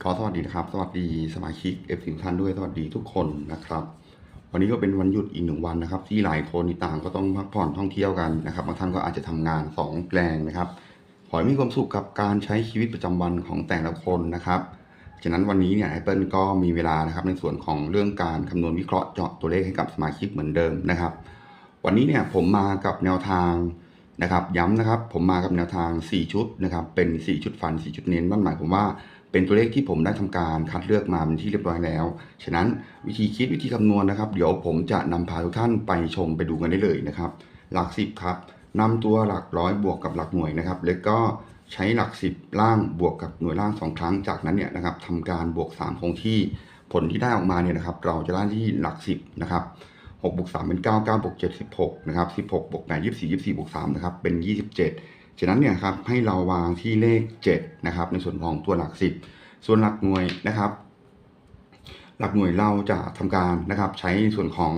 ก็สวัสดีนะครับ สวัสดีสมาชิกเอฟสิท่านด้วยสวัสดีทุกคนนะครับ วันนี้ก็เป็นวันหยุดอีกหนึ่งวันนะครับ ที่หลายคนต่างก็ต้องพักผ่อนท่องเที่ยวกันนะครับบางท่านก็อาจจะทำงานสองแปลงนะครับขอให้มีความสุขกับการใช้ชีวิตประจำวันของแต่ละคนนะครับฉะนั้นวันนี้เนี่ยแอปเปิลก็มีเวลานะครับในส่วนของเรื่องการคำนวณวิเคราะห์เจาะตัวเลขให้กับสมาชิกเหมือนเดิมนะครับ วันนี้เนี่ยผมมากับแนวทางนะครับ ย้ำนะครับ ผมมากับแนวทาง 4 ชุดนะครับเป็น 4 ชุดฟัน 4 ชุดเน้นนั่นหมายความว่า เป็นตัวเลขที่ผมได้ทำการคัดเลือกมาเป็นที่เรียบร้อยแล้ว ฉะนั้นวิธีคิดวิธีคำนวณนะครับ เดี๋ยวผมจะนำพาทุกท่านไปชมไปดูกันได้เลยนะครับ หลัก 10 ครับนำตัวหลักร้อยบวกกับหลักหน่วยนะครับ แล้วก็ใช้หลัก 10 ล่างบวกกับหน่วยล่าง 2 ครั้ง จากนั้นเนี่ยนะครับทำการบวก 3 คงที่ ผลที่ได้ออกมาเนี่ยนะครับ เราจะได้ที่หลัก 10 นะครับ6บวก3เป็น 9 9บวก7 16 นะครับ 16บวก8 24 24บวก3นะครับ เป็น 27 ฉะนั้นเนี่ยครับให้เราวางที่เลข7นะครับในส่วนของตัวหลัก 10 ส่วนหลักหน่วยนะครับ หลักหน่วยเราจะทำการนะครับใช้ส่วนของ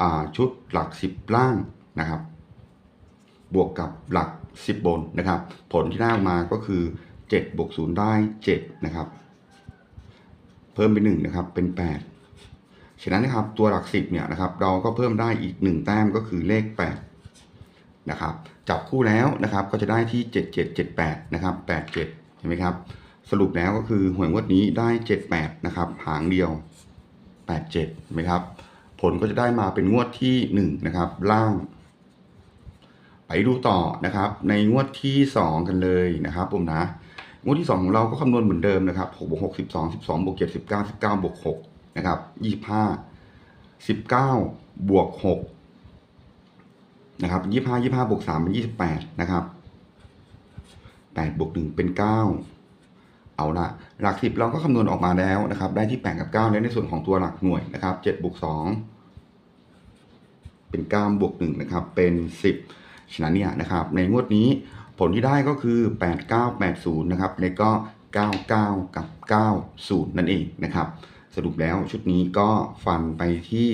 อชุดหลัก 10 ล่างนะครับ บวกกับหลัก 10 บนนะครับ ผลที่ได้ออกมาก็คือ7บวก0ได้7นะครับ เพิ่มไป1นะครับเป็น 8ฉะนั้นนะครับตัวหลัก 10เนี่ยนะครับเราก็เพิ่มได้อีก 1 แต้มก็คือเลข8นะครับ จับคู่แล้วนะครับก็จะได้ที่ 7778นะครับ87 เห็นไหมครับ สรุปแล้วก็คือหวยงวดนี้ได้ 78นะครับหางเดียว 87เห็นไหมครับ ผลก็จะได้มาเป็นงวดที่ 1 นะครับ ล่าง ไปดูต่อนะครับ ในงวดที่ 2 กันเลยนะครับผมนะ งวดที่ 2 ของเราก็คำนวณเหมือนเดิมนะครับ6บวก6 12 12บวก7 19 19บวก6นะครับ25 19บวก6 นะครับ25 25บวก3เป็น28นะครับ8บวก1เป็น9เอาละหลัก10เราก็คำนวณออกมาแล้วนะครับ ได้ที่8กับ9แล้วในส่วนของตัวหลักหน่วยนะครับ7บวก2เป็น9บวก1นะครับ เป็น10ฉะนั้นเนี่ยนะครับ ในงวดนี้ผลที่ได้ก็คือ 8980 นะครับแล้วก็ 99 กับ 90 นั่นเองนะครับ สรุปแล้วชุดนี้ก็ฟันไปที่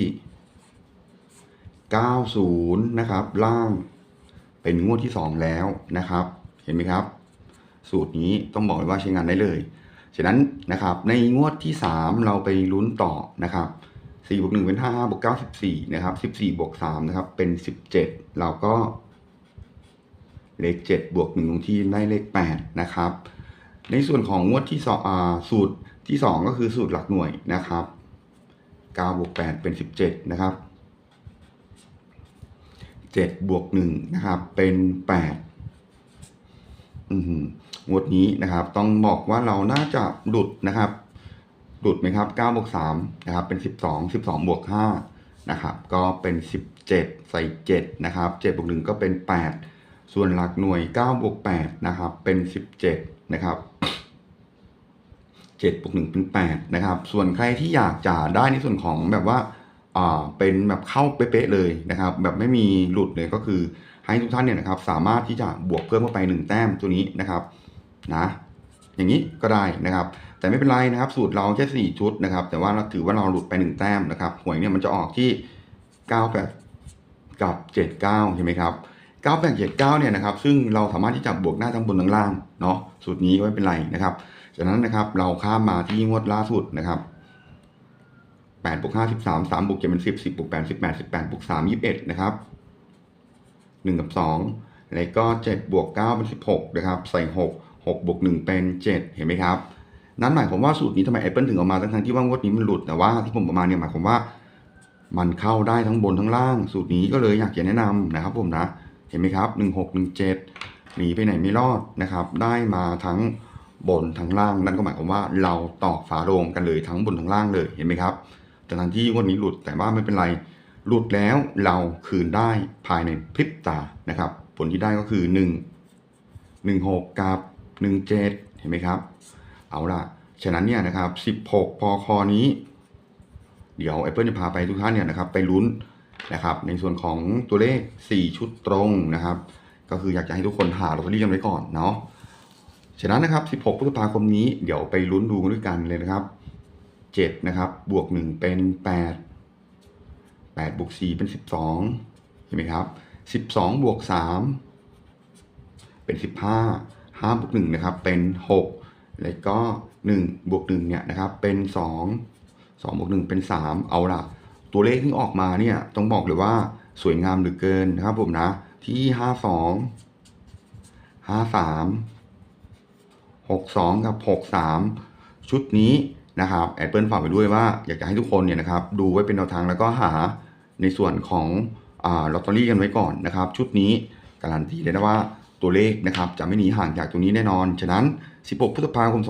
90 นะครับ ล่างเป็นงวดที่ 2 แล้วนะครับ เห็นไหมครับ สูตรนี้ต้องบอกเลยว่าใช้งานได้เลยฉะนั้นนะครับในงวดที่ 3 เราไปลุ้นต่อนะครับ4บวก1เป็น 5 5บวก9 14นะครับ14บวก3นะครับเป็น 17 เราก็เลข7บวก1ตรงที่ได้เลข8นะครับในส่วนของงวดที่สองอ่าสูตรที่ 2 ก็คือสูตรหลักหน่วยนะครับ9บวก8เป็น 17 นะครับ 7บวก1นะครับ เป็น8อือหืองวดนี้นะครับ ต้องบอกว่าเราน่าจะหลุดนะครับ หลุดไหมครับ9บวก3นะครับ เป็น 12 12บวก5นะครับ ก็เป็น 17 ใส่ 7 นะครับ7บวก1ก็เป็น 8 ส่วนหลักหน่วย9บวก8นะครับ เป็น 17 นะครับ7บวก1เป็น 8 นะครับ ส่วนใครที่อยากจะได้ในส่วนของแบบว่า เป็นแบบเข้าเป๊ะๆเลยนะครับ แบบไม่มีหลุดเลยก็คือ ให้ทุกท่านเนี่ยนะครับ สามารถที่จะบวกเพิ่มเข้าไป 1 แต้มตัวนี้นะครับนะอย่างนี้ก็ได้นะครับ แต่ไม่เป็นไรนะครับ สูตรเราแค่4ชุดนะครับ แต่ว่าเราถือว่าเราหลุดไป 1 แต้มนะครับหวยเนี่ยมันจะออกที่ 98 กับ 79 ใช่ไหมครับ98 79เนี่ยนะครับ ซึ่งเราสามารถที่จะบวกได้ทั้งบนทั้งล่างเนาะสูตรนี้ก็ไม่เป็นไรนะครับจากนั้นนะครับเราข้ามมาที่งวดล่าสุดนะครับ 8บวก5 13 3บวก7เป็น 10 10บวก8 18 18บวก3 21 นะครับ 1 กับ 2 แล้วก็ 7 บวก 9 เป็น 16 นะครับ ใส่ 6 6บวก1เป็น 7 เห็นไหมครับ นั่นหมายความว่าสูตรนี้ทำไม Apple ถึงออกมาทั้งๆที่ว่างวดนี้มันหลุด แต่ว่าที่ผมประมาณเนี่ยหมายความว่า มันเข้าได้ทั้งบนทั้งล่าง สูตรนี้ก็เลยอยากจะแนะนำนะครับผมนะ เห็นไหมครับ 16 17หนีไปไหนไม่รอดนะครับ ได้มาทั้งบนทั้งล่าง นั่นก็หมายความว่าเราตอกฝาโลงกันเลยทั้งบนทั้งล่างเลย เห็นไหมครับ ทางที่งวดนี้หลุดแต่ว่าไม่เป็นไรหลุดแล้วเราคืนได้ภายในพริบตานะครับ ผลที่ได้ก็คือ 1 16 กับ 17 เห็นไหมครับ เอาล่ะ ฉะนั้นเนี่ยนะครับ 16 พอคอนี้ เดี๋ยว Apple จะพาไปทุกท่านเนี่ยนะครับ ไปลุ้นนะครับ ในส่วนของตัวเลข 4 ชุดตรงนะครับ ก็คืออยากจะให้ทุกคนหาลอตเตอรี่กันไว้ก่อนเนาะฉะนั้นนะครับ 16 พฤษภาคมนี้เดี๋ยวไปลุ้นดูกันด้วยกันเลยนะครับ 7 นะครับ บวก 1 เป็น 8 8 บวก 4 เป็น 12 เห็นไหมครับ 12 บวก 3 เป็น 15 5 บวก 1 นะครับ เป็น 6 แล้วก็ 1 บวก 1 เนี่ยนะครับ เป็น 2 2 บวก 1 เป็น 3 เอาละตัวเลขที่ออกมาเนี่ย ต้องบอกเลยว่าสวยงามเหลือเกินนะครับผมนะ ที่ 52 53 62 กับ 63 ชุดนี้ นะครับแอดเปิลฝากไปด้วยว่าอยากจะให้ทุกคนเนี่ยนะครับดูไว้เป็นแนวทางแล้วก็หาในส่วนของลอตเตอรี่กันไว้ก่อนนะครับ ชุดนี้การันตีเลยนะว่าตัวเลขนะครับจะไม่หนีห่างจากตรงนี้แน่นอน ฉะนั้น 16 พฤษภาคม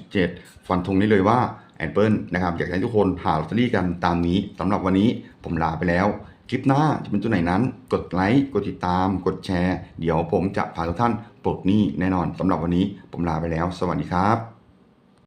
2567 ฟันธงได้เลยว่าแอดเปิลนะครับอยากให้ทุกคนหาลอตเตอรี่กันตามนี้สำหรับวันนี้ผมลาไปแล้ว คลิปหน้าจะเป็นตัวไหนนั้น กดไลค์กดติดตาม กดแชร์ เดี๋ยวผมจะพาทุกท่านปลดหนี้แน่นอนสำหรับวันนี้ผมลาไปแล้ว สวัสดีครับ